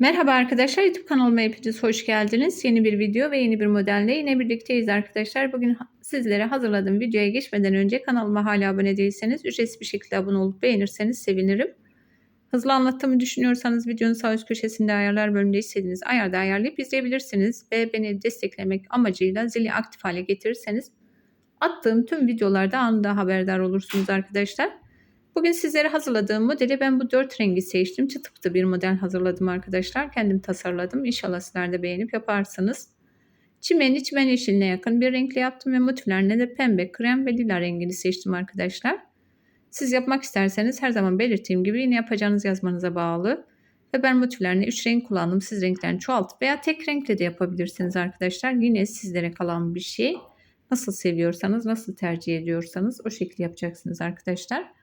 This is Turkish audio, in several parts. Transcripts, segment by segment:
Merhaba arkadaşlar YouTube kanalıma hepiniz hoş geldiniz. Yeni bir video ve yeni bir modelle yine birlikteyiz arkadaşlar. Bugün sizlere hazırladığım videoya geçmeden önce kanalıma hala abone değilseniz ücretsiz bir şekilde abone olup beğenirseniz sevinirim. Hızlı anlattığımı düşünüyorsanız videonun sağ üst köşesinde ayarlar bölümünde istediğiniz ayarda ayarlayıp izleyebilirsiniz. Ve beni desteklemek amacıyla zili aktif hale getirirseniz attığım tüm videolarda anında haberdar olursunuz arkadaşlar. Bugün sizlere hazırladığım modeli ben bu dört rengi seçtim. Çıtı pıtı bir model hazırladım arkadaşlar. Kendim tasarladım. İnşallah sizler de beğenip yaparsınız. Çimeni çimen yeşiline yakın bir renkle yaptım ve motiflerine de pembe, krem ve lila rengini seçtim arkadaşlar. Siz yapmak isterseniz her zaman belirttiğim gibi yine yapacağınız yazmanıza bağlı. Ve ben motiflerine 3 renk kullandım. Siz renklerini çoğaltıp veya tek renkle de yapabilirsiniz arkadaşlar. Yine sizlere kalan bir şey. Nasıl seviyorsanız, nasıl tercih ediyorsanız o şekilde yapacaksınız arkadaşlar.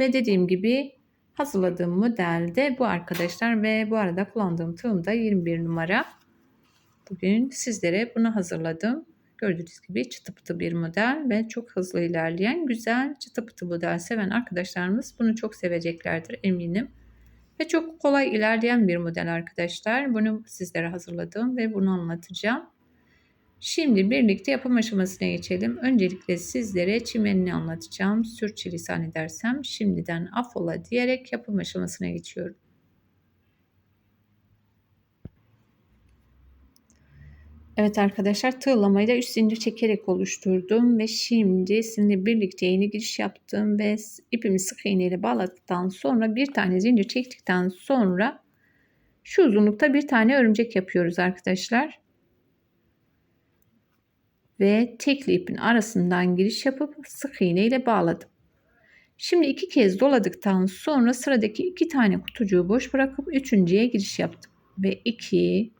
Ve dediğim gibi hazırladığım modelde bu arkadaşlar ve bu arada kullandığım tığım da 21 numara. Bugün sizlere bunu hazırladım. Gördüğünüz gibi çıtı pıtı bir model ve çok hızlı ilerleyen güzel çıtı pıtı model seven arkadaşlarımız bunu çok seveceklerdir eminim. Ve çok kolay ilerleyen bir model arkadaşlar. Bunu sizlere hazırladım ve bunu anlatacağım. Şimdi birlikte yapım aşamasına geçelim. Öncelikle sizlere çimenini anlatacağım. Sürçülisan edersem şimdiden afola diyerek yapım aşamasına geçiyorum. Evet arkadaşlar tığlamayı da üst zincir çekerek oluşturdum ve şimdi sizinle birlikte yeni giriş yaptım ve ipimi sık iğne ile bağladıktan sonra bir tane zincir çektikten sonra şu uzunlukta bir tane örümcek yapıyoruz arkadaşlar ve tekli ipin arasından giriş yapıp sık iğne ile bağladım. Şimdi iki kez doladıktan sonra sıradaki iki tane kutucuğu boş bırakıp üçüncüye giriş yaptım. Ve iki,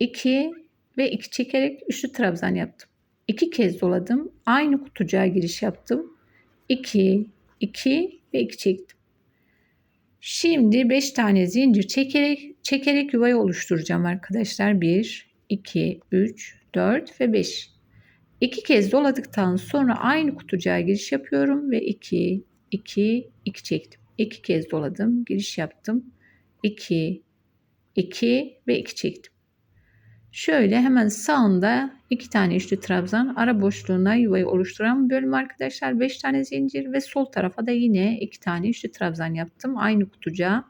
iki ve iki çekerek üçlü trabzan yaptım. İki kez doladım. Aynı kutucuğa giriş yaptım. 2, 2 ve 2 çektim. Şimdi 5 tane zincir çekerek çekerek yuvayı oluşturacağım arkadaşlar. 1, 2, 3, 4 ve 5. İki kez doladıktan sonra aynı kutucuğa giriş yapıyorum ve 2, 2, 2 çektim. İki kez doladım, giriş yaptım. 2, 2 ve 2 çektim. Şöyle hemen sağında iki tane üçlü trabzan ara boşluğuna yuvayı oluşturan bölüm arkadaşlar. 5 tane zincir ve sol tarafa da yine iki tane üçlü trabzan yaptım. Aynı kutucuğa.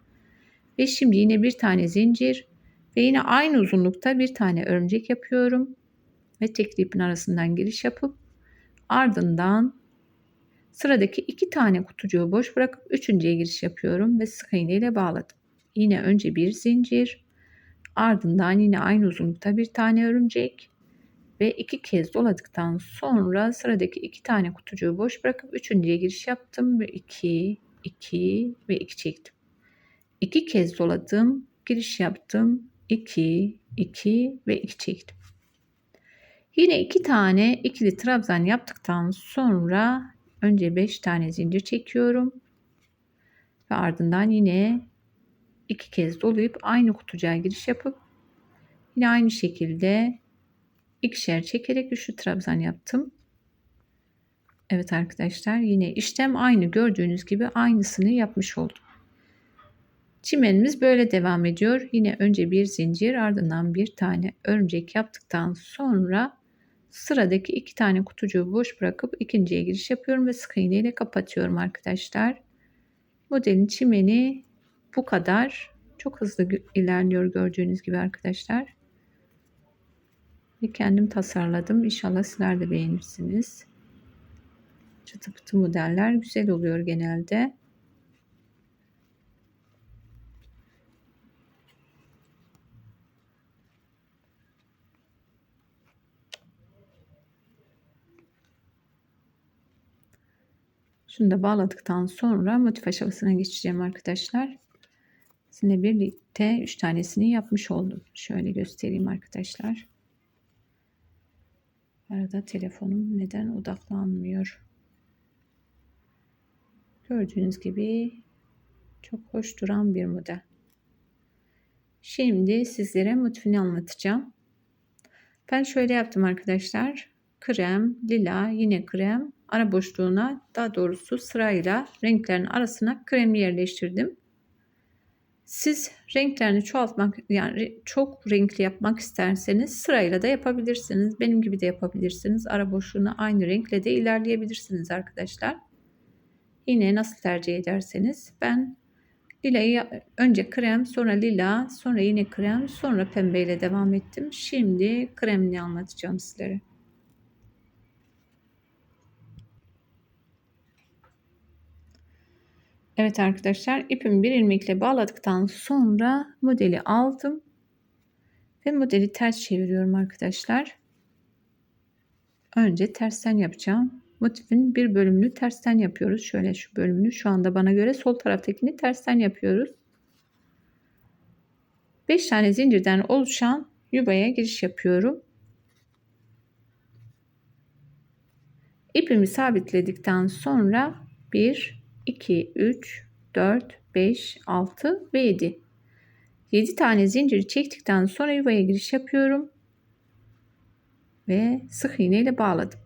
Ve şimdi yine bir tane zincir ve yine aynı uzunlukta bir tane örümcek yapıyorum ve ipin arasından giriş yapıp ardından sıradaki iki tane kutucuğu boş bırakıp üçüncüye giriş yapıyorum ve sık iğne ile bağladım. Yine önce bir zincir ardından yine aynı uzunlukta bir tane örümcek ve iki kez doladıktan sonra sıradaki iki tane kutucuğu boş bırakıp üçüncüye giriş yaptım ve iki, iki ve iki çektim. İki kez doladım, giriş yaptım, iki, iki ve iki çektim. Yine iki tane ikili trabzan yaptıktan sonra önce 5 tane zincir çekiyorum. Ve ardından yine iki kez dolayıp aynı kutucuğa giriş yapıp yine aynı şekilde ikişer çekerek üçlü trabzan yaptım. Evet arkadaşlar yine işlem aynı gördüğünüz gibi aynısını yapmış oldum. Çimenimiz böyle devam ediyor. Yine önce bir zincir ardından bir tane örümcek yaptıktan sonra Sıradaki iki tane kutucuğu boş bırakıp ikinciye giriş yapıyorum ve sık iğne ile kapatıyorum arkadaşlar. Modelin çimeni bu kadar. Çok hızlı ilerliyor gördüğünüz gibi arkadaşlar. Ve kendim tasarladım. İnşallah sizler de beğenirsiniz. Çıtı pıtı modeller güzel oluyor genelde. Şunu da bağladıktan sonra motif aşamasına geçeceğim arkadaşlar. Sizinle birlikte 3 tanesini yapmış oldum. Şöyle göstereyim arkadaşlar. Arada telefonum neden odaklanmıyor. Gördüğünüz gibi çok hoş duran bir model. Şimdi sizlere motifini anlatacağım. Ben şöyle yaptım arkadaşlar. Krem, lila, yine krem, ara boşluğuna daha doğrusu sırayla renklerin arasına kremi yerleştirdim. Siz renklerini çoğaltmak yani çok renkli yapmak isterseniz sırayla da yapabilirsiniz. Benim gibi de yapabilirsiniz. Ara boşluğuna aynı renkle de ilerleyebilirsiniz arkadaşlar. Yine nasıl tercih ederseniz ben lilayı önce krem sonra lila sonra yine krem sonra pembeyle devam ettim. Şimdi kremini anlatacağım sizlere. Evet arkadaşlar ipimi bir ilmekle bağladıktan sonra modeli aldım. Ve modeli ters çeviriyorum arkadaşlar. Önce tersten yapacağım. Motifin bir bölümünü tersten yapıyoruz. Şöyle şu bölümünü şu anda bana göre sol taraftakini tersten yapıyoruz. 5 tane zincirden oluşan yuvaya giriş yapıyorum. İpimi sabitledikten sonra 1 2, 3, 4, 5, 6 ve 7. 7 tane zinciri çektikten sonra yuvaya giriş yapıyorum. Ve sık iğne ile bağladım.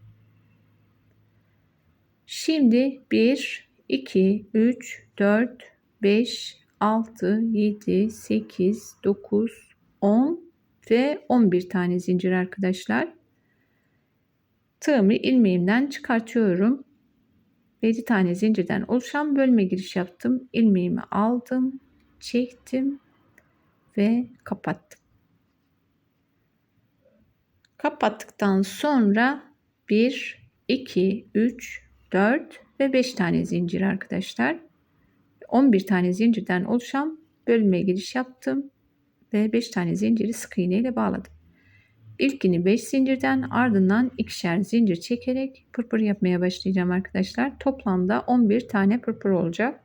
Şimdi 1, 2, 3, 4, 5, 6, 7, 8, 9, 10 ve 11 tane zincir arkadaşlar. Tığımı ilmeğimden çıkartıyorum. 7 tane zincirden oluşan bölme giriş yaptım. ilmeğimi aldım, çektim ve kapattım. Kapattıktan sonra 1, 2, 3, 4 ve 5 tane zincir arkadaşlar. 11 tane zincirden oluşan bölme giriş yaptım ve 5 tane zinciri sık iğne ile bağladım. İlkini 5 zincirden ardından ikişer zincir çekerek pırpır yapmaya başlayacağım arkadaşlar. Toplamda 11 tane pırpır olacak.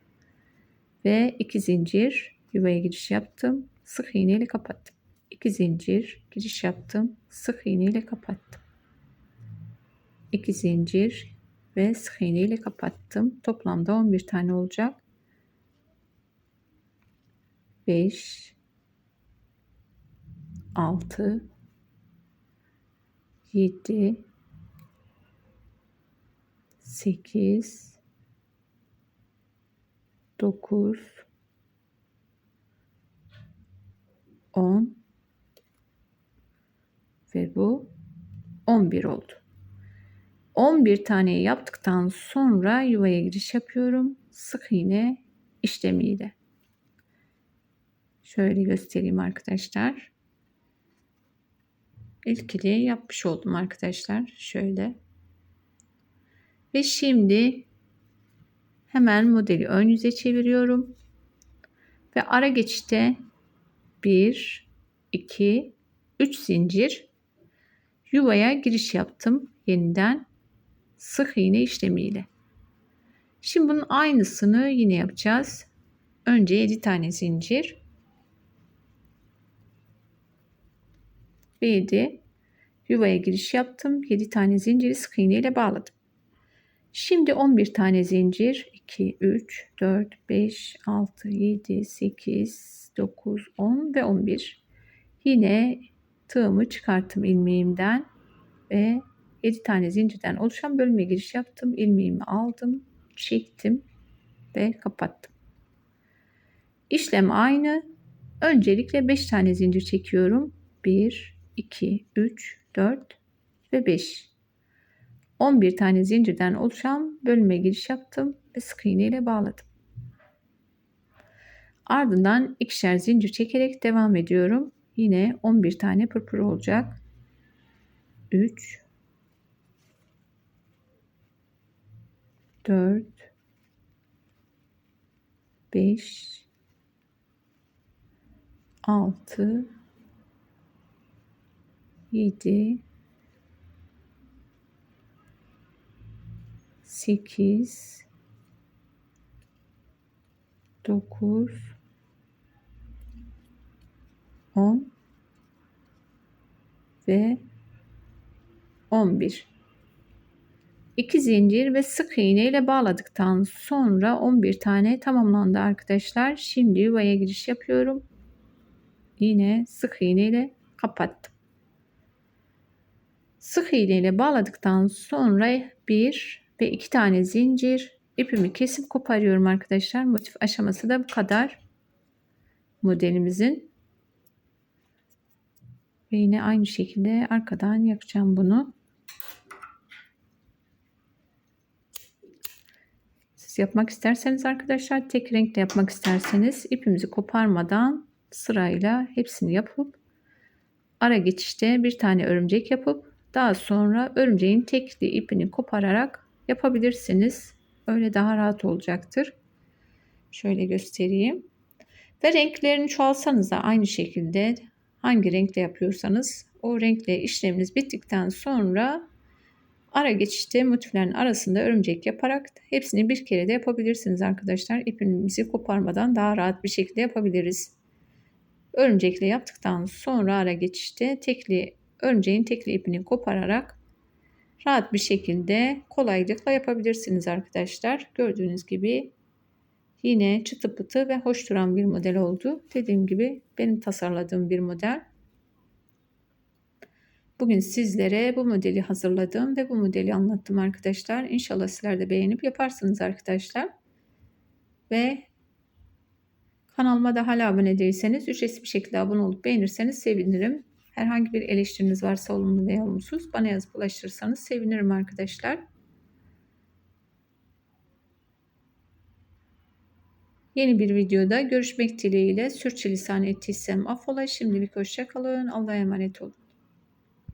Ve 2 zincir yuvaya giriş yaptım. Sık iğne ile kapattım. 2 zincir giriş yaptım. Sık iğne ile kapattım. 2 zincir ve sık iğne ile kapattım. Toplamda 11 tane olacak. 5 6 7 8 9 10 ve bu 11 oldu. 11 tane yaptıktan sonra yuvaya giriş yapıyorum. Sık iğne işlemiyle. Şöyle göstereyim arkadaşlar ilkili yapmış oldum arkadaşlar. Şöyle. Ve şimdi hemen modeli ön yüze çeviriyorum. Ve ara geçişte 1, 2, 3 zincir yuvaya giriş yaptım yeniden sık iğne işlemiyle. Şimdi bunun aynısını yine yapacağız. Önce 7 tane zincir ve 7 yuvaya giriş yaptım. 7 tane zinciri sık iğne ile bağladım. Şimdi 11 tane zincir. 2 3 4 5 6 7 8 9 10 ve 11 yine tığımı çıkarttım ilmeğimden ve 7 tane zincirden oluşan bölüme giriş yaptım. İlmeğimi aldım çektim ve kapattım. İşlem aynı. Öncelikle 5 tane zincir çekiyorum. 1 2, 3, 4 ve 5. 11 tane zincirden oluşan bölüme giriş yaptım ve sık iğne ile bağladım. Ardından ikişer zincir çekerek devam ediyorum. Yine 11 tane pırpır olacak. 3 4 5 6 7 8 9 10 ve 11 2 zincir ve sık iğne ile bağladıktan sonra 11 tane tamamlandı arkadaşlar. Şimdi yuvaya giriş yapıyorum. Yine sık iğne ile kapattım. Sık iğne ile bağladıktan sonra bir ve iki tane zincir ipimi kesip koparıyorum arkadaşlar. Motif aşaması da bu kadar. modelimizin. Ve yine aynı şekilde arkadan yakacağım bunu. Siz yapmak isterseniz arkadaşlar tek renkle yapmak isterseniz ipimizi koparmadan sırayla hepsini yapıp ara geçişte bir tane örümcek yapıp daha sonra örümceğin tekli ipini kopararak yapabilirsiniz. Öyle daha rahat olacaktır. Şöyle göstereyim. Ve renklerini çoğalsanız da aynı şekilde hangi renkle yapıyorsanız o renkle işleminiz bittikten sonra ara geçişte motiflerin arasında örümcek yaparak hepsini bir kere de yapabilirsiniz arkadaşlar. İpimizi koparmadan daha rahat bir şekilde yapabiliriz. Örümcekle yaptıktan sonra ara geçişte tekli örümceğin tekli ipini kopararak rahat bir şekilde kolaylıkla yapabilirsiniz arkadaşlar. Gördüğünüz gibi yine çıtı pıtı ve hoş duran bir model oldu. Dediğim gibi benim tasarladığım bir model. Bugün sizlere bu modeli hazırladım ve bu modeli anlattım arkadaşlar. İnşallah sizler de beğenip yaparsınız arkadaşlar. Ve kanalıma da hala abone değilseniz ücretsiz bir şekilde abone olup beğenirseniz sevinirim. Herhangi bir eleştiriniz varsa olumlu veya olumsuz bana yazıp ulaştırırsanız sevinirim arkadaşlar. Yeni bir videoda görüşmek dileğiyle sürçülisan ettiysem affola. Şimdilik hoşçakalın. Allah'a emanet olun.